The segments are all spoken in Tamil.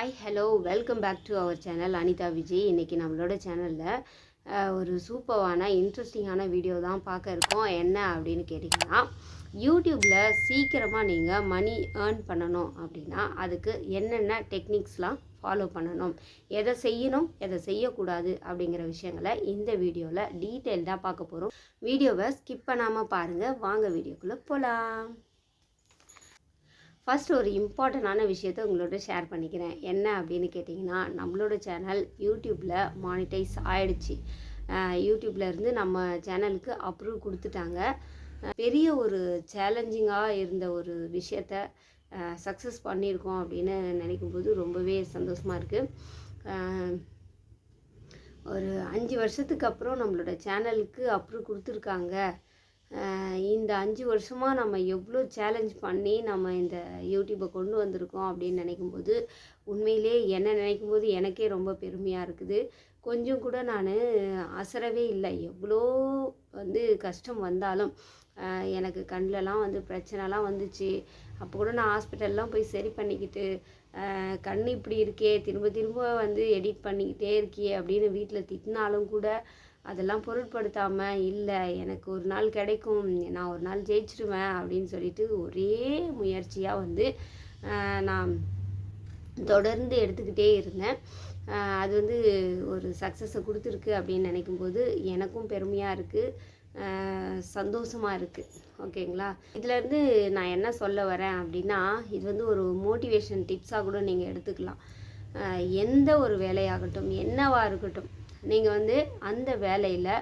Hi hello welcome back to our channel Anitha Vijay இன்றைக்கி நம்மளோட சேனலில் ஒரு சூப்பரான இன்ட்ரெஸ்டிங்கான வீடியோ தான் பார்க்க இருக்கோம். என்ன அப்படின்னு கேட்டிங்கன்னா யூடியூப்பில் சீக்கிரமாக நீங்கள் மணி ஏர்ன் பண்ணணும் அப்படின்னா அதுக்கு என்னென்ன டெக்னிக்ஸ்லாம் ஃபாலோ பண்ணணும் எதை செய்யணும் எதை செய்யக்கூடாது அப்படிங்கிற விஷயங்களை இந்த வீடியோவில் டீட்டெயில்டாக பார்க்க போகிறோம் வீடியோவை ஸ்கிப் பண்ணாமல் பாருங்கள் வாங்க வீடியோக்குள்ளே போகலாம் ஃபஸ்ட் ஒரு இம்பார்ட்டண்டான விஷயத்த உங்களோட ஷேர் பண்ணிக்கிறேன். என்ன அப்படின்னு கேட்டிங்கன்னா நம்மளோட சேனல் யூடியூப்பில் மானிட்டைஸ் ஆயிடுச்சு. யூடியூப்ல இருந்து நம்ம சேனலுக்கு அப்ரூவ் கொடுத்துட்டாங்க. பெரிய ஒரு சேலஞ்சிங்காக இருந்த ஒரு விஷயத்த சக்ஸஸ் பண்ணியிருக்கோம் அப்படின்னு நினைக்கும்போது ரொம்பவே சந்தோஷமாக இருக்குது ஒரு அஞ்சு வருஷத்துக்கு அப்புறம் நம்மளோட சேனலுக்கு அப்ரூவ் கொடுத்துருக்காங்க. இந்த அஞ்சு வருஷமாக நம்ம எவ்வளோ சேலஞ்ச் பண்ணி நம்ம இந்த யூடியூப்பை கொண்டு வந்திருக்கோம் அப்படின்னு நினைக்கும்போது உண்மையிலே என்ன நினைக்கும்போது எனக்கே ரொம்ப பெருமையாக இருக்குது. கொஞ்சம் கூட நான் அசரவே இல்லை. எவ்வளோ வந்து கஷ்டம் வந்தாலும் எனக்கு கண்ணிலலாம் வந்து பிரச்சனைலாம் வந்துச்சு. அப்போ கூட நான் ஹாஸ்பிட்டல்லாம் போய் சரி பண்ணிக்கிட்டு கண் இப்படி இருக்கே திரும்ப திரும்ப வந்து எடிட் பண்ணிக்கிட்டே இருக்கியே அப்படின்னு வீட்டில் திட்டினாலும் கூட அதெல்லாம் பொருட்படுத்தாமல் இல்லை எனக்கு ஒரு நாள் கிடைக்கும் நான் ஒரு நாள் ஜெயிச்சிருவேன் அப்படின்னு சொல்லிட்டு ஒரே முயற்சியாக வந்து நான் தொடர்ந்து எடுத்துக்கிட்டே இருந்தேன். அது வந்து ஒரு சக்ஸஸை கொடுத்துருக்கு அப்படின்னு நினைக்கும்போது எனக்கும் பெருமையாக இருக்குது சந்தோஷமாக இருக்குது ஓகேங்களா? இதுலேருந்து நான் என்ன சொல்ல வரேன் அப்படின்னா இது வந்து ஒரு மோட்டிவேஷன் டிப்ஸாக கூட நீங்கள் எடுத்துக்கலாம். எந்த ஒரு வேலையாகட்டும் என்னவாக இருக்கட்டும் நீங்கள் வந்து அந்த வேலையில்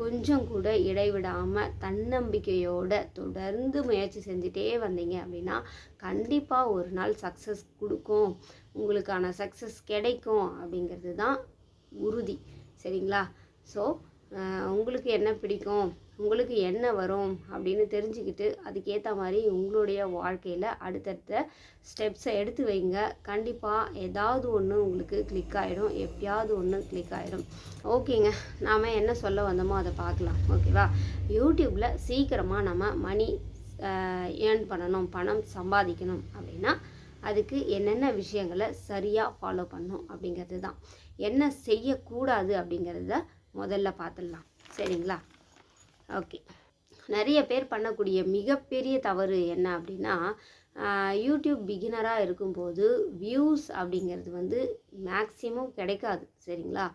கொஞ்சம் கூட இடைவிடாமல் தன்னம்பிக்கையோட தொடர்ந்து முயற்சி செஞ்சுட்டே வந்தீங்க அப்படின்னா கண்டிப்பாக ஒரு நாள் சக்ஸஸ் கொடுக்கும். உங்களுக்கான சக்ஸஸ் கிடைக்கும் அப்படிங்கிறது தான் உறுதி. சரிங்களா? ஸோ உங்களுக்கு என்ன பிடிக்கும்? உங்களுக்கு என்ன வரும்? அப்படின்னு தெரிஞ்சுக்கிட்டு அதுக்கேற்ற மாதிரி உங்களுடைய வாழ்க்கையில் அடுத்தடுத்த ஸ்டெப்ஸை எடுத்து வைங்க. கண்டிப்பாக ஏதாவது ஒன்று உங்களுக்கு கிளிக் ஆகிடும் எப்பயாவது ஒன்று கிளிக் ஆகிடும் ஓகேங்க நாம் என்ன சொல்ல வந்தோமோ அதை பார்க்கலாம். ஓகேவா யூடியூப்பில் சீக்கிரமாக நம்ம மணி ஏர்ன் பண்ணணும். பணம் சம்பாதிக்கணும் அப்படின்னா அதுக்கு என்னென்ன விஷயங்களை சரியாக ஃபாலோ பண்ணணும் அப்படிங்கிறது தான் என்ன செய்யக்கூடாது அப்படிங்கிறத முதல்ல பார்த்துடலாம். சரிங்களா? ஓகே. நிறைய பேர் பண்ணக்கூடிய மிகப்பெரிய தவறு என்ன அப்படின்னா யூடியூப் பிகினராக இருக்கும்போது வியூஸ் அப்படிங்கிறது வந்து மேக்ஸிமம் கிடைக்காது. சரிங்களா?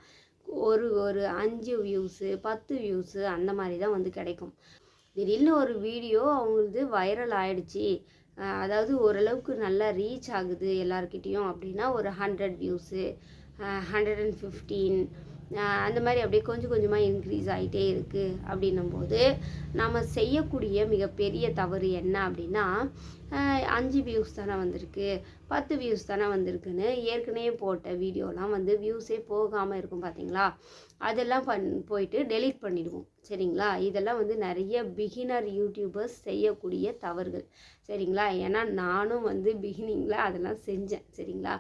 ஒரு ஒரு அஞ்சு வியூஸு பத்து வியூஸு அந்த மாதிரி தான் வந்து கிடைக்கும். திடீர்னு ஒரு வீடியோ அவங்களது வைரல் ஆயிடுச்சு. அதாவது ஓரளவுக்கு நல்லா ரீச் ஆகுது எல்லாருக்கிட்டேயும் அப்படின்னா ஒரு hundred views hundred and fifteen அந்த மாதிரி அப்படியே கொஞ்சம் கொஞ்சமாக இன்க்ரீஸ் ஆகிட்டே இருக்குது அப்படின்னும்போது நாம் நம்ம செய்யக்கூடிய மிகப்பெரிய தவறு என்ன அப்படின்னா அஞ்சு வியூஸ் தானே வந்திருக்கு. பத்து வியூஸ் தானே வந்திருக்குன்னு ஏற்கனவே போட்ட வீடியோலாம் வந்து வியூஸே போகாமல் இருக்கும் பார்த்தீங்களா அதெல்லாம் பண் போயிட்டு டெலீட் பண்ணிடுவோம். சரிங்களா? இதெல்லாம் வந்து நிறைய பிகினர் யூடியூபர்ஸ் செய்யக்கூடிய தவறுகள். சரிங்களா? ஏன்னா நானும் வந்து பிகினிங்கில் அதெல்லாம் செஞ்சேன். சரிங்களா?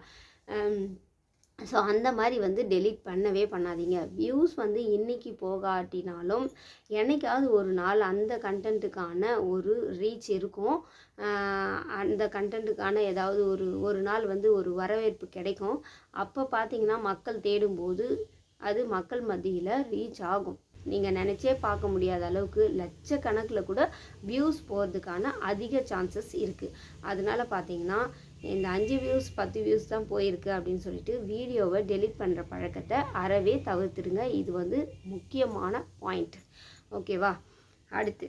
ஸோ அந்த மாதிரி வந்து டெலீட் பண்ணவே பண்ணாதீங்க. வியூஸ் வந்து இன்னைக்கு போகாட்டினாலும் என்னைக்காவது ஒரு நாள் அந்த கண்டென்ட்டுக்கான ஒரு ரீச் இருக்கும். அந்த கண்டென்ட்டுக்கான ஏதாவது ஒரு ஒரு நாள் வந்து ஒரு வரவேற்பு கிடைக்கும். அப்போ பார்த்தீங்கன்னா மக்கள் தேடும்போது அது மக்கள் மத்தியில் ரீச் ஆகும். நீங்கள் நினச்சே பார்க்க முடியாத அளவுக்கு லட்சக்கணக்கில் கூட வியூஸ் போகிறதுக்கான அதிக சான்சஸ் இருக்குது அதனால பார்த்தீங்கன்னா இந்த அஞ்சு வியூஸ் பத்து வியூஸ் தான் போயிருக்கு அப்படின்னு சொல்லிட்டு வீடியோவை டெலீட் பண்ணுற பழக்கத்தை அறவே தவிர்த்துடுங்க. இது வந்து முக்கியமான பாயிண்ட் ஓகேவா அடுத்து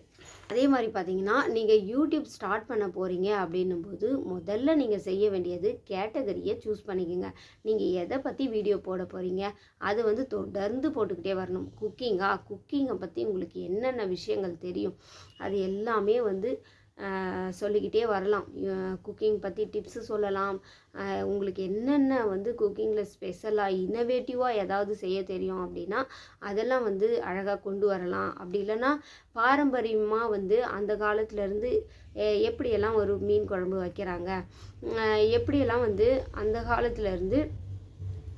அதே மாதிரி பார்த்தீங்கன்னா நீங்கள் யூடியூப் ஸ்டார்ட் பண்ண போகிறீங்க அப்படின்னும் போது முதல்ல நீங்கள் செய்ய வேண்டியது கேட்டகரியை சூஸ் பண்ணிக்கோங்க. நீங்கள் எதை பற்றி வீடியோ போட போகிறீங்க அது வந்து தொடர்ந்து போட்டுக்கிட்டே வரணும். குக்கிங்கா குக்கிங்கை பற்றி உங்களுக்கு என்னென்ன விஷயங்கள் தெரியும்? அது எல்லாமே வந்து சொல்லிக்கிட்டே வரலாம். குக்கிங் பற்றி டிப்ஸு சொல்லலாம். உங்களுக்கு என்னென்ன வந்து குக்கிங்கில் ஸ்பெஷலாக இன்னோவேட்டிவாக ஏதாவது செய்ய தெரியும் அப்படின்னா அதெல்லாம் வந்து அழகாக கொண்டு வரலாம். அப்படி இல்லைன்னா பாரம்பரியமாக வந்து அந்த காலத்துலேருந்து எப்படியெல்லாம் ஒரு மீன் குழம்பு வைக்கிறாங்க? எப்படியெல்லாம் வந்து அந்த காலத்துலேருந்து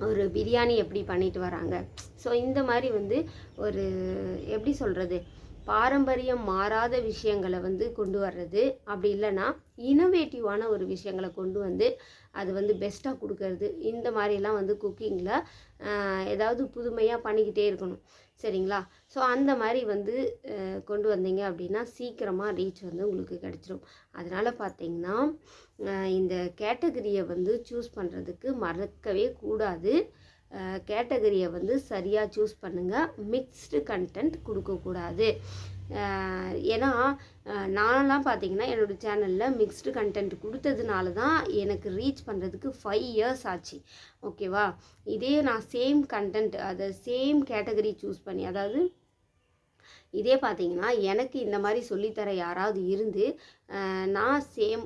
ஒரு பிரியாணி எப்படி பண்ணிட்டு வராங்க? ஸோ இந்த மாதிரி வந்து ஒரு எப்படி சொல்கிறது பாரம்பரியம் மாறாத விஷயங்களை வந்து கொண்டு வர்றது. அப்படி இல்லைன்னா இனோவேட்டிவான ஒரு விஷயங்களை கொண்டு வந்து அது வந்து பெஸ்ட்டாக கொடுக்கறது. இந்த மாதிரிலாம் வந்து குக்கிங்கில் ஏதாவது புதுமையாக பண்ணிக்கிட்டே இருக்கணும். சரிங்களா? ஸோ அந்த மாதிரி வந்து கொண்டு வந்தீங்க அப்படின்னா சீக்கிரமாக ரீச் வந்து உங்களுக்கு கிடச்சிரும். அதனால் பார்த்தீங்கன்னா இந்த கேட்டகரியை வந்து சூஸ் பண்ணுறதுக்கு மறக்கவே கூடாது. கேட்டகரியை வந்து சரியாக சூஸ் பண்ணுங்கள் மிக்ஸ்டு கண்டென்ட் கொடுக்கக்கூடாது ஏன்னா நானெல்லாம் பார்த்தீங்கன்னா என்னோடய சேனலில் மிக்ஸ்டு கண்டென்ட் கொடுத்ததுனால தான் எனக்கு ரீச் பண்ணுறதுக்கு ஃபைவ் இயர்ஸ் ஆச்சு. ஓகேவா? இதே நான் சேம் கண்டென்ட் அதை சேம் கேட்டகரி சூஸ் பண்ணி அதாவது இதே பார்த்தீங்கன்னா எனக்கு இந்த மாதிரி சொல்லித்தர யாராவது இருந்து நான் சேம்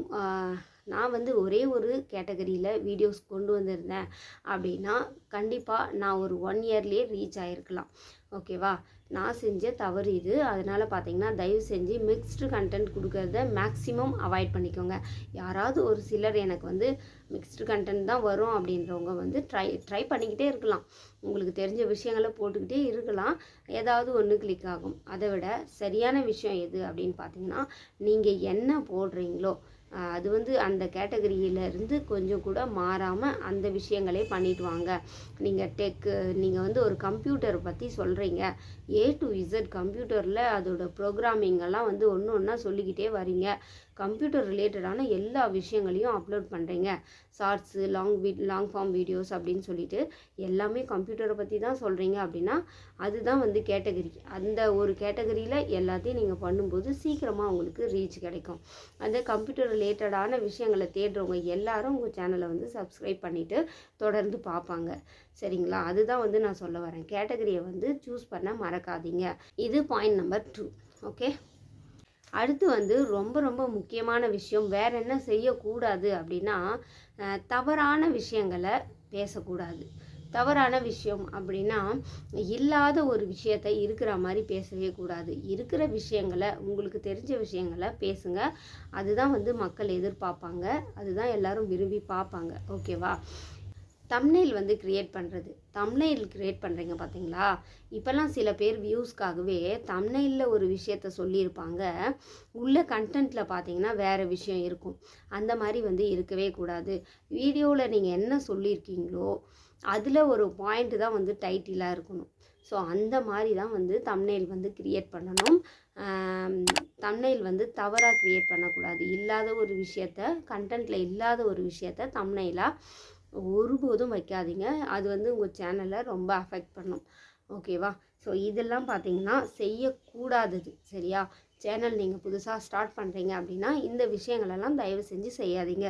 நான் வந்து ஒரே ஒரு கேட்டகரியில் வீடியோஸ் கொண்டு வந்திருந்தேன் அப்படின்னா கண்டிப்பாக நான் ஒரு ஒன் இயர்லேயே ரீச் ஆகிருக்கலாம் ஓகேவா நான் செஞ்ச தவறு இது. அதனால் பார்த்தீங்கன்னா தயவு செஞ்சு மிக்ஸ்டு கண்டென்ட் கொடுக்கறத மேக்ஸிமம் அவாய்ட் பண்ணிக்கோங்க. யாராவது ஒரு சிலர் எனக்கு வந்து மிக்ஸ்டு கண்டென்ட் தான் வரும் அப்படின்றவங்க வந்து ட்ரை ட்ரை பண்ணிக்கிட்டே இருக்கலாம். உங்களுக்கு தெரிஞ்ச விஷயங்களை போட்டுக்கிட்டே இருக்கலாம். ஏதாவது ஒன்று கிளிக் ஆகும். அதை விட சரியான விஷயம் எது அப்படின்னு பார்த்தீங்கன்னா நீங்கள் என்ன போடுறீங்களோ அது வந்து அந்த கேட்டகரியில இருந்து கொஞ்சம் கூட மாறாமல் அந்த விஷயங்களே பண்ணிட்டு வாங்க. நீங்கள் டெக்கு நீங்கள் வந்து ஒரு கம்ப்யூட்டர் பற்றி சொல்கிறீங்க ஏ டு இசட் கம்ப்யூட்டரில் அதோட ப்ரோக்ராமிங்கெல்லாம் வந்து ஒன்று ஒன்றா சொல்லிக்கிட்டே வரீங்க. கம்ப்யூட்டர் ரிலேட்டடான எல்லா விஷயங்களையும் அப்லோட் பண்ணுறீங்க shorts long we long form videos அப்படின்னு சொல்லிட்டு எல்லாமே கம்ப்யூட்டரை பற்றி தான் சொல்கிறீங்க அப்படின்னா அதுதான் வந்து கேட்டகரி. அந்த ஒரு கேட்டகரியில் எல்லாத்தையும் நீங்கள் பண்ணும்போது சீக்கிரமாக உங்களுக்கு ரீச் கிடைக்கும். அந்த கம்ப்யூட்டர் ரிலேட்டடான விஷயங்களை தேடுறவங்க எல்லாரும் உங்கள் சேனலை வந்து சப்ஸ்கிரைப் பண்ணிவிட்டு தொடர்ந்து பார்ப்பாங்க சரிங்களா? அதுதான் வந்து நான் சொல்ல வரேன். கேட்டகரியை வந்து சூஸ் பண்ண மறக்காதீங்க. இது பாயிண்ட் நம்பர் டூ. ஓகே? அடுத்து வந்து ரொம்ப ரொம்ப முக்கியமான விஷயம் வேற என்ன செய்யக்கூடாது அப்படின்னா தவறான விஷயங்களை பேசக்கூடாது. தவறான விஷயம் அப்படின்னா இல்லாத ஒரு விஷயத்தை இருக்கிற மாதிரி பேசவே கூடாது. இருக்கிற விஷயங்களை உங்களுக்கு தெரிஞ்ச விஷயங்களை பேசுங்க. அதுதான் வந்து மக்கள் எதிர்பார்ப்பாங்க. அதுதான் எல்லாரும் விரும்பி பார்ப்பாங்க. ஓகேவா? தம்னைல் வந்து க்ரியேட் பண்ணுறது தம்னெயில் க்ரியேட் பண்ணுறீங்க பார்த்தீங்களா இப்போல்லாம் சில பேர் வியூஸ்க்காகவே தம்னெயிலில் ஒரு விஷயத்த சொல்லியிருப்பாங்க. உள்ள கண்டென்ட்டில் பார்த்தீங்கன்னா வேறு விஷயம் இருக்கும். அந்த மாதிரி வந்து இருக்கவே கூடாது. வீடியோவில் நீங்கள் என்ன சொல்லியிருக்கீங்களோ அதில் ஒரு பாயிண்ட் தான் வந்து டைட்டிலாக இருக்கணும். ஸோ அந்த மாதிரி தான் வந்து தம்னெயில் வந்து க்ரியேட் பண்ணணும். தம்னைல் வந்து தவறாக க்ரியேட் பண்ணக்கூடாது. இல்லாத ஒரு விஷயத்த கண்டென்ட்டில் இல்லாத ஒரு விஷயத்த தம்னெயிலாக ஒருபோதும் வைக்காதீங்க. அது வந்து உங்கள் சேனலை ரொம்ப அஃபெக்ட் பண்ணும். ஓகேவா ஸோ இதெல்லாம் பார்த்தீங்கன்னா செய்யக்கூடாதது. சரியா? சேனல் நீங்கள் புதுசாக ஸ்டார்ட் பண்ணுறீங்க அப்படின்னா இந்த விஷயங்களெல்லாம் தயவு செஞ்சு செய்யாதீங்க.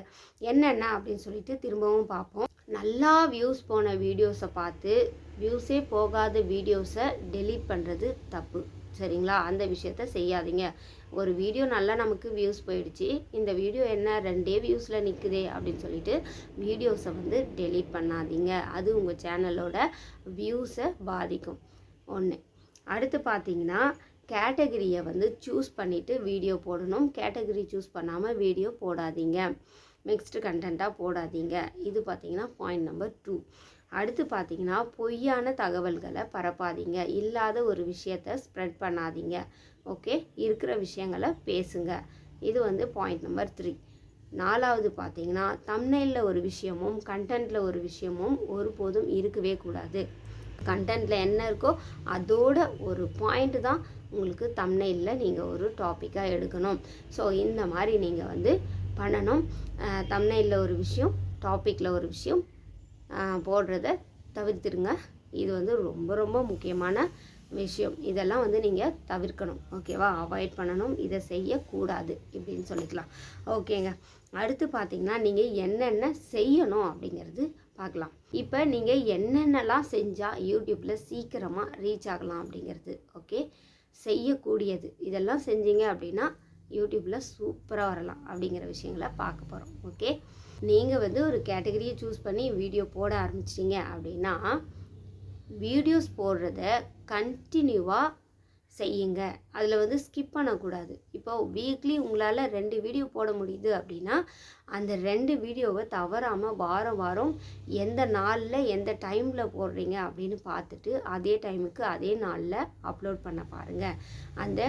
என்னென்ன அப்படின்னு சொல்லிட்டு திரும்பவும் பார்ப்போம் நல்லா வியூஸ் போன வீடியோஸை பார்த்து வியூஸே போகாத வீடியோஸை டெலீட் பண்ணுறது தப்பு. சரிங்களா? அந்த விஷயத்த செய்யாதீங்க. ஒரு வீடியோ நல்லா நமக்கு வியூஸ் போயிடுச்சு. இந்த வீடியோ என்ன? ரெண்டே வியூஸில் நிற்குதே அப்படின்னு சொல்லிட்டு வீடியோஸை வந்து டெலீட் பண்ணாதீங்க. அது உங்கள் சேனலோட வியூஸை பாதிக்கும். ஒன்று அடுத்து பார்த்தீங்கன்னா கேட்டகரியை வந்து சூஸ் பண்ணிவிட்டு வீடியோ போடணும். கேட்டகரி சூஸ் பண்ணாமல் வீடியோ போடாதீங்க. மிக்ஸ்டு கண்டென்ட்டாக போடாதீங்க. இது பார்த்தீங்கன்னா பாயிண்ட் நம்பர் டூ அடுத்து பார்த்தீங்கன்னா பொய்யான தகவல்களை பரப்பாதீங்க. இல்லாத ஒரு விஷயத்த ஸ்ப்ரெட் பண்ணாதீங்க. ஓகே? இருக்கிற விஷயங்களை பேசுங்க. இது வந்து பாயிண்ட் நம்பர் த்ரீ நாலாவது பார்த்தீங்கன்னா தம்னைலில் ஒரு விஷயமும் கண்டென்ட்டில் ஒரு விஷயமும் ஒருபோதும் இருக்கவே கூடாது. கண்டென்ட்டில் என்ன இருக்கோ அதோட ஒரு பாயிண்ட் தான் உங்களுக்கு தம்னைலில் நீங்கள் ஒரு டாப்பிக்காக எடுக்கணும். ஸோ இந்த மாதிரி நீங்கள் வந்து பண்ணணும். தம்னைலில் ஒரு விஷயம் டாப்பிக்கில் ஒரு விஷயம் போடுறத தவிர்த்துருங்க. இது வந்து ரொம்ப ரொம்ப முக்கியமான விஷயம். இதெல்லாம் வந்து நீங்கள் தவிர்க்கணும். ஓகேவா? அவாய்ட் பண்ணணும். இதை செய்யக்கூடாது இப்படின்னு சொல்லிக்கலாம். ஓகேங்க. அடுத்து பார்த்தீங்கன்னா நீங்கள் என்னென்ன செய்யணும் அப்படிங்கிறது பார்க்கலாம். இப்போ நீங்கள் என்னென்னலாம் செஞ்சால் யூடியூப்பில் சீக்கிரமாக ரீச் ஆகலாம் அப்படிங்கிறது ஓகே? செய்யக்கூடியது. இதெல்லாம் செஞ்சீங்க அப்படின்னா யூடியூப்பில் சூப்பராக வரலாம் அப்படிங்கிற விஷயங்களை பார்க்க போகிறோம் ஓகே? நீங்கள் வந்து ஒரு கேட்டகரியை சூஸ் பண்ணி வீடியோ போட ஆரம்பிச்சிட்டிங்க அப்படின்னா வீடியோஸ் போடுறத கண்டினியூவாக செய்யுங்க. அதில் வந்து ஸ்கிப் பண்ணக்கூடாது. இப்போ வீக்லி உங்களால் ரெண்டு வீடியோ போட முடியுது அப்படின்னா அந்த ரெண்டு வீடியோவை தவறாமல் வாரம் வாரம் எந்த நாளில் எந்த டைமில் போடுறீங்க அப்படின்னு பார்த்துட்டு அதே டைமுக்கு அதே நாளில் அப்லோட் பண்ண பாருங்கள் அந்த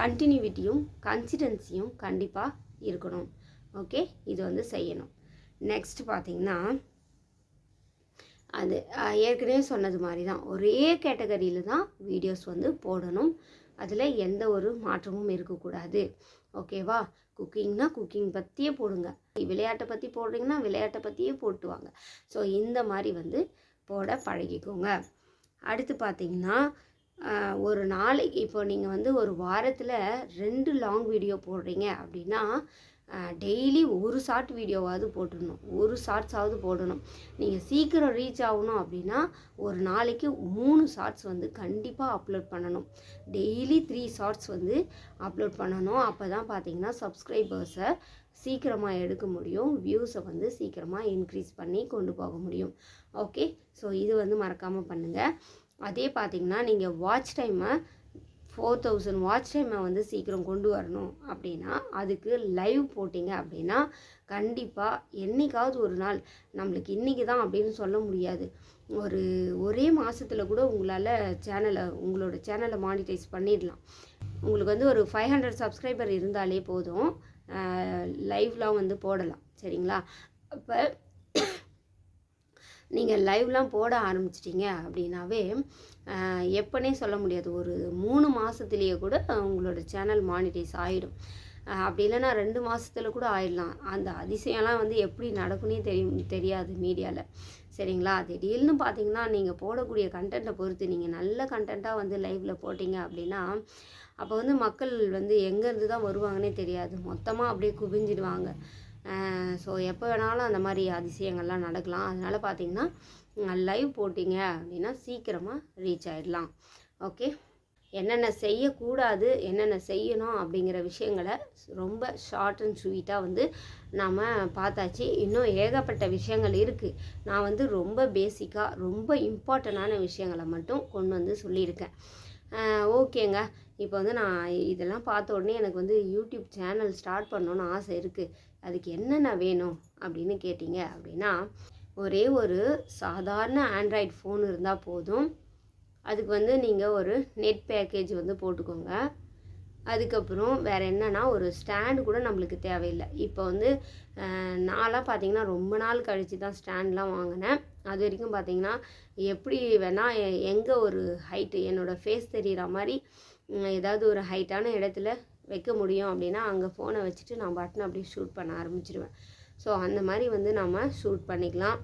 கண்டினியூவிட்டியும் கன்சிடென்சியும் கண்டிப்பாக இருக்கணும். ஓகே? இது வந்து செய்யணும். நெக்ஸ்ட் பார்த்தீங்கன்னா அது ஏற்கனவே சொன்னது மாதிரி தான் ஒரே கேட்டகரியில் தான் வீடியோஸ் வந்து போடணும். அதில் எந்த ஒரு மாற்றமும் இருக்கக்கூடாது. ஓகேவா? குக்கிங்னா குக்கிங் பற்றியே போடுங்க. விளையாட்டை பற்றி போடுறீங்கன்னா விளையாட்டை பற்றியே போட்டுவாங்க. ஸோ இந்த மாதிரி வந்து போட பழகிக்கோங்க. அடுத்து பார்த்தீங்கன்னா ஒரு நாளைக்கு இப்போ நீங்கள் வந்து ஒரு வாரத்தில் ரெண்டு லாங் வீடியோ போடுறீங்க அப்படின்னா டெய்லி ஒரு ஷார்ட் வீடியோவாவது போட்டுடணும். ஒரு ஷார்ட்ஸாவது போடணும். நீங்கள் சீக்கிரம் ரீச் ஆகணும் அப்படின்னா ஒரு நாளைக்கு மூணு ஷார்ட்ஸ் வந்து கண்டிப்பாக அப்லோட் பண்ணணும். டெய்லி த்ரீ ஷார்ட்ஸ் வந்து அப்லோட் பண்ணணும். அப்போ தான் பார்த்தீங்கன்னா சப்ஸ்கிரைபர்ஸை சீக்கிரமாக எடுக்க முடியும். வியூஸை வந்து சீக்கிரமாக இன்க்ரீஸ் பண்ணி கொண்டு போக முடியும். ஓகே? ஸோ இது வந்து மறக்காமல் பண்ணுங்கள் அதே பார்த்தீங்கன்னா நீங்கள் வாட்ச் டைமை ஃபோர் தௌசண்ட் வாட்ச் டைமை வந்து சீக்கிரம் கொண்டு வரணும். அப்படின்னா அதுக்கு லைவ் போட்டிங்க அப்படின்னா கண்டிப்பாக என்னைக்காவது ஒரு நாள் நம்மளுக்கு இன்றைக்கி தான் அப்படின்னு சொல்ல முடியாது. ஒரு ஒரே மாதத்தில் கூட உங்களால் சேனலை உங்களோட சேனலை மானிட்டைஸ் பண்ணிடலாம். உங்களுக்கு வந்து ஒரு ஃபைவ் ஹண்ட்ரட் சப்ஸ்கிரைபர் இருந்தாலே போதும் லைவ்லாம் வந்து போடலாம். சரிங்களா? அப்போ நீங்கள் லைவ்லாம் போட ஆரம்பிச்சிட்டிங்க அப்படின்னாவே எப்பனே சொல்ல முடியாது. ஒரு மூணு மாதத்துலேயே கூட உங்களோட சேனல் மானிட்டைஸ் ஆகிடும் அப்படி இல்லைன்னா ரெண்டு மாதத்தில் கூட ஆயிடலாம். அந்த அதிசயம்லாம் வந்து எப்படி நடக்குன்னே தெரியும் தெரியாது மீடியாவில் சரிங்களா? திடீர்னு பார்த்தீங்கன்னா நீங்கள் போடக்கூடிய கண்டென்ட்டை பொறுத்து நீங்கள் நல்ல கண்டென்ட்டாக வந்து லைவில் போட்டிங்க அப்படின்னா அப்போ வந்து மக்கள் வந்து எங்கேருந்து தான் வருவாங்கன்னே தெரியாது. மொத்தமாக அப்படியே குவிஞ்சிடுவாங்க. ஸோ எப்போ வேணாலும் அந்த மாதிரி அதிசயங்கள்லாம் நடக்கலாம். அதனால் பார்த்தீங்கன்னா லைவ் போட்டிங்க அப்படின்னா சீக்கிரமாக ரீச் ஆயிடலாம். ஓகே என்னென்ன செய்யக்கூடாது என்னென்ன செய்யணும் அப்படிங்கிற விஷயங்களை ரொம்ப ஷார்ட் அண்ட் ஸ்வீட்டாக வந்து நாம் பார்த்தாச்சு. இன்னும் ஏகப்பட்ட விஷயங்கள் இருக்குது நான் வந்து ரொம்ப பேசிக்காக ரொம்ப இம்பார்ட்டண்டான விஷயங்களை மட்டும் கொண்டு வந்து சொல்லியிருக்கேன். ஓகேங்க. இப்போ வந்து நான் இதெல்லாம் பார்த்த உடனே எனக்கு வந்து யூடியூப் சேனல் ஸ்டார்ட் பண்ணணும்னு ஆசை இருக்குது அதுக்கு என்னென்ன வேணும் அப்படின்னு கேட்டிங்க அப்படின்னா ஒரே ஒரு சாதாரண ஆண்ட்ராய்டு ஃபோன் இருந்தால் போதும். அதுக்கு வந்து நீங்கள் ஒரு நெட் பேக்கேஜ் வந்து போட்டுக்கோங்க. அதுக்கப்புறம் வேறு என்னென்னா ஒரு ஸ்டாண்டு கூட நம்மளுக்கு தேவையில்லை. இப்போ வந்து நான்லாம் பார்த்தீங்கன்னா ரொம்ப நாள் கழித்து தான் ஸ்டாண்ட்லாம் வாங்கினேன். அது வரைக்கும் பார்த்தீங்கன்னா எப்படி வேணால் எங்கே ஒரு ஹைட்டு என்னோடய ஃபேஸ் தெரிகிற மாதிரி ஏதாவது ஒரு ஹைட்டான இடத்துல வைக்க முடியும் அப்படின்னா அங்கே ஃபோனை வச்சுட்டு நான் பட்டன் அப்படியே ஷூட் பண்ண ஆரம்பிச்சிடுவேன் ஸோ அந்த மாதிரி வந்து நம்ம ஷூட் பண்ணிக்கலாம்.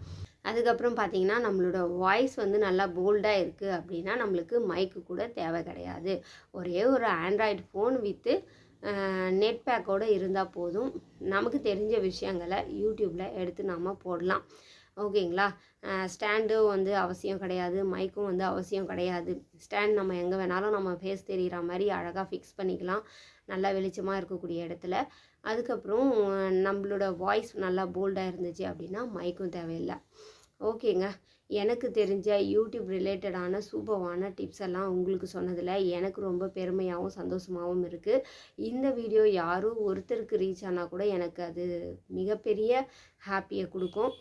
அதுக்கப்புறம் பார்த்தீங்கன்னா நம்மளோட வாய்ஸ் வந்து நல்லா போல்டாக இருக்குது அப்படின்னா நம்மளுக்கு மைக்கு கூட தேவை கிடையாது. ஒரே ஒரு ஆண்ட்ராய்டு ஃபோன் வித்து நெட் பேக்கோடு இருந்தால் போதும். நமக்கு தெரிஞ்ச விஷயங்களை யூடியூப்பில் எடுத்து நாம் போடலாம். ஓகேங்களா? ஸ்டாண்டு வந்து அவசியம் கிடையாது மைக்கும் வந்து அவசியம் கிடையாது. ஸ்டாண்ட் நம்ம எங்கே வேணாலும் நம்ம ஃபேஸ் தெரிகிற மாதிரி அழகாக ஃபிக்ஸ் பண்ணிக்கலாம். நல்லா வெளிச்சமாக இருக்கக்கூடிய இடத்துல. அதுக்கப்புறம் நம்மளோட வாய்ஸ் நல்லா போல்டாக இருந்துச்சு அப்படின்னா மைக்கும் தேவையில்லை. ஓகேங்க. எனக்கு தெரிஞ்ச யூடியூப் ரிலேட்டடான சூப்பரான டிப்ஸ் எல்லாம் உங்களுக்கு சொன்னதில் எனக்கு ரொம்ப பெருமையாகவும் சந்தோஷமாகவும் இருக்குது இந்த வீடியோ யாரும் ஒருத்தருக்கு ரீச் ஆனால் கூட எனக்கு அது மிகப்பெரிய ஹாப்பியை கொடுக்கும்.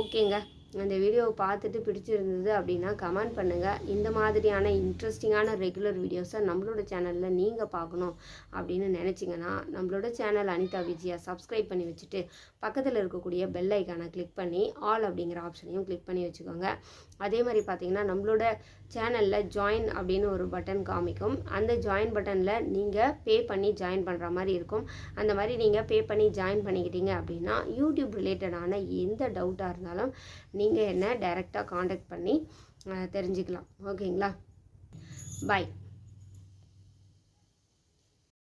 ஓகேங்க அந்த வீடியோவை பார்த்துட்டு பிடிச்சிருந்தது அப்படின்னா கமெண்ட் பண்ணுங்கள் இந்த மாதிரியான இன்ட்ரெஸ்டிங்கான ரெகுலர் வீடியோஸை நம்மளோட சேனலில் நீங்கள் பார்க்கணும் அப்படின்னு நினச்சிங்கன்னா நம்மளோட சேனல் அனிதா விஜயா சப்ஸ்கிரைப் பண்ணி வச்சுட்டு பக்கத்தில் இருக்கக்கூடிய பெல் ஐக்கானை கிளிக் பண்ணி ஆல் அப்படிங்கிற ஆப்ஷனையும் கிளிக் பண்ணி வச்சுக்கோங்க. அதே மாதிரி பார்த்தீங்கன்னா நம்மளோட சேனலில் ஜாயின் அப்படின்னு ஒரு பட்டன் காமிக்கும். அந்த ஜாயின் பட்டனில் நீங்கள் பே பண்ணி ஜாயின் பண்ணுற மாதிரி இருக்கும். அந்த மாதிரி நீங்கள் பே பண்ணி ஜாயின் பண்ணிக்கிட்டீங்க அப்படின்னா யூடியூப் ரிலேட்டடான எந்த டவுட்டாக இருந்தாலும் நீங்கள் என்ன டைரெக்டாக காண்டாக்ட் பண்ணி தெரிஞ்சுக்கலாம். ஓகேங்களா? பாய்